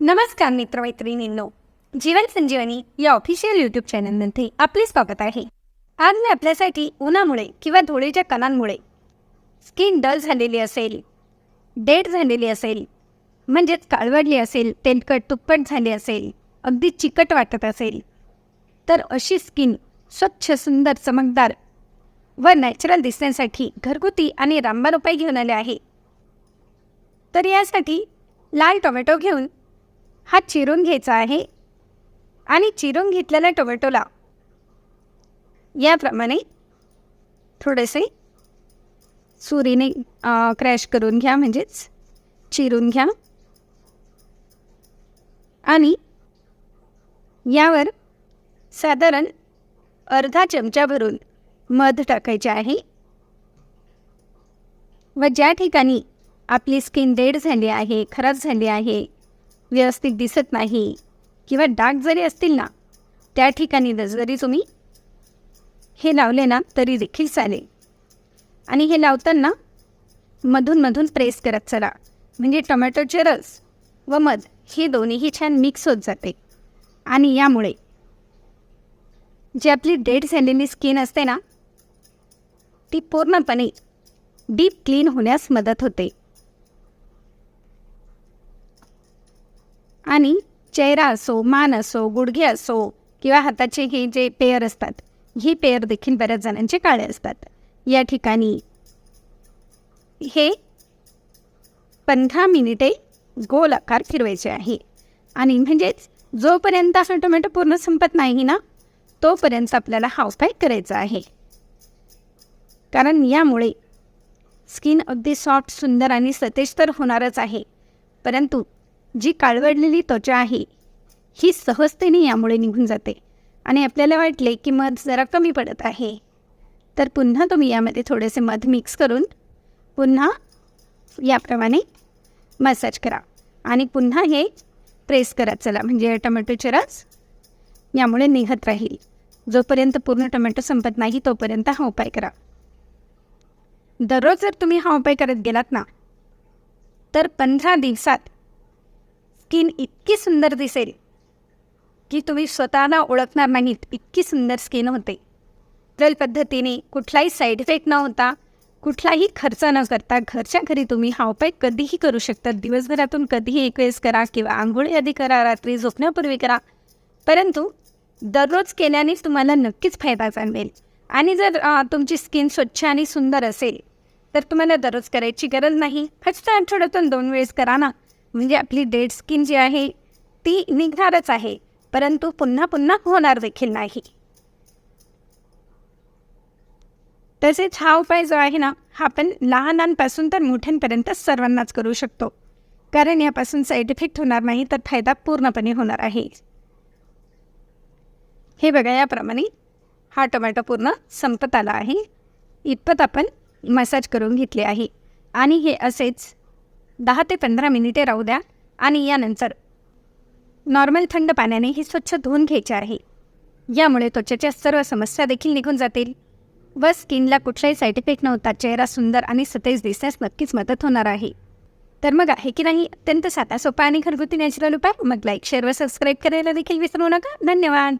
नमस्कार मित्रमैत्रिणींनो जीवन संजीवनी या official YouTube चॅनलमध्ये आपले स्वागत आहे. आज मी आपल्यासाठी उन्हामुळे किंवा धुळीच्या कणांमुळे स्किन डल झालेली असेल डेड झालेली असेल म्हणजेच काळवडली असेल तेलकट तुप्पट झाली असेल अगदी चिकट वाटत असेल तर अशी स्किन स्वच्छ सुंदर चमकदार व नॅचरल दिसण्यासाठी घरगुती आणि रामबाण उपाय घेऊन आले आहे. तर यासाठी लाल टोमॅटो घेऊन हा चिरून घ्यायचा आहे. आणि चिरून घेतलेल्या टोमॅटोला याप्रमाणे थोडेसे सुरीने क्रॅश करून घ्या म्हणजेच चिरून घ्या. आणि यावर साधारण अर्धा चमचा भरून मध टाकायचे आहे. व ज्या ठिकाणी आपली स्किन डेड झाली आहे खराब झाली आहे व्यवस्थित दिसत नाही किंवा डाग जरी असतील ना त्या ठिकाणी जरी तुम्ही हे लावले ना तरी देखील चालेल. आणि हे लावताना मधून मधून प्रेस करत चला. म्हणजे टोमॅटोचे रस व मध हे दोन्हीही छान मिक्स होत जाते. आणि यामुळे जी आपली डेड झालेली स्किन असते ना ती पूर्णपणे डीप क्लीन होण्यास मदत होते. आणि चेहरा असो मान असो गुडघे असो किंवा हाताचे हे जे पेयर असतात ही पेयर देखील बऱ्याच जणांचे काळे असतात. या ठिकाणी हे पंधरा मिनिटे गोल आकार फिरवायचे आहे. आणि म्हणजेच जोपर्यंत हा टोमॅटो पूर्ण संपत नाही ना तोपर्यंत आपल्याला हा करायचा आहे. कारण यामुळे स्किन अगदी सॉफ्ट सुंदर आणि सतेज तर होणारच आहे. परंतु जी काळवडलेली त्वचा आहे ही सहजतेने यामुळे निघून जाते आणि आपल्याला वाटले की मध जरा कमी पडत आहे. तर पुन्हा तुम्ही यामध्ये थोडेसे मध मिक्स करून पुन्हा याप्रमाणे मसाज करा आणि पुन्हा हे प्रेस करत चला म्हणजे टमॅटोचे रस यामुळे निघत राहील. जोपर्यंत पूर्ण टोमॅटो संपत नाही तोपर्यंत हा उपाय करा. दररोज जर तुम्ही हा उपाय करत गेलात ना तर पंधरा दिवसात स्किन इतकी सुंदर दिसेल की तुम्ही स्वतःला ओळखणार नाहीत. इतकी सुंदर स्किन होते. जल पद्धतीने कुठलाही साईड इफेक्ट न होता कुठलाही खर्च न करता घरच्या घरी तुम्ही हा उपाय कधीही करू शकता दिवसभरातून कधीही एक वेळेस करा किंवा आंघोळी आधी करा रात्री झोपण्यापूर्वी करा. परंतु दररोज केल्याने तुम्हाला नक्कीच फायदा जाणवेल. आणि जर तुमची स्किन स्वच्छ आणि सुंदर असेल तर तुम्हाला दररोज करायची गरज नाही. फक्त आठवड्यातून दोन वेळेस करा ना. म्हणजे आपली डेड स्किन जी आहे ती निघणारच आहे. परंतु पुन्हा पुन्हा होणार देखील नाही. तसेच हा उपाय जो आहे ना हा आपण लहानांपासून तर मोठ्यांपर्यंत सर्वांनाच करू शकतो. कारण यापासून साईड इफेक्ट होणार नाही तर फायदा पूर्णपणे होणार आहे. हे बघा याप्रमाणे हा टोमॅटो पूर्ण संपत आला आहे. इतपत आपण मसाज करून घेतले आहे. आणि हे असेच दहा ते पंधरा मिनिटे राहू द्या आणि यानंतर नॉर्मल थंड पाण्याने हे स्वच्छ धुवून घ्यायचे आहे. यामुळे त्वचेच्या सर्व समस्या देखील निघून जातील व स्किनला कुठलाही साईड इफेक्ट नव्हता. चेहरा सुंदर आणि सतेज दिसण्यास नक्कीच मदत होणार आहे. तर मग आहे की नाही? अत्यंत साधा सोपा आणि घरगुती नॅचरल उपाय. मग लाईक शेअर व सबस्क्राईब करायला देखील विसरू नका. धन्यवाद.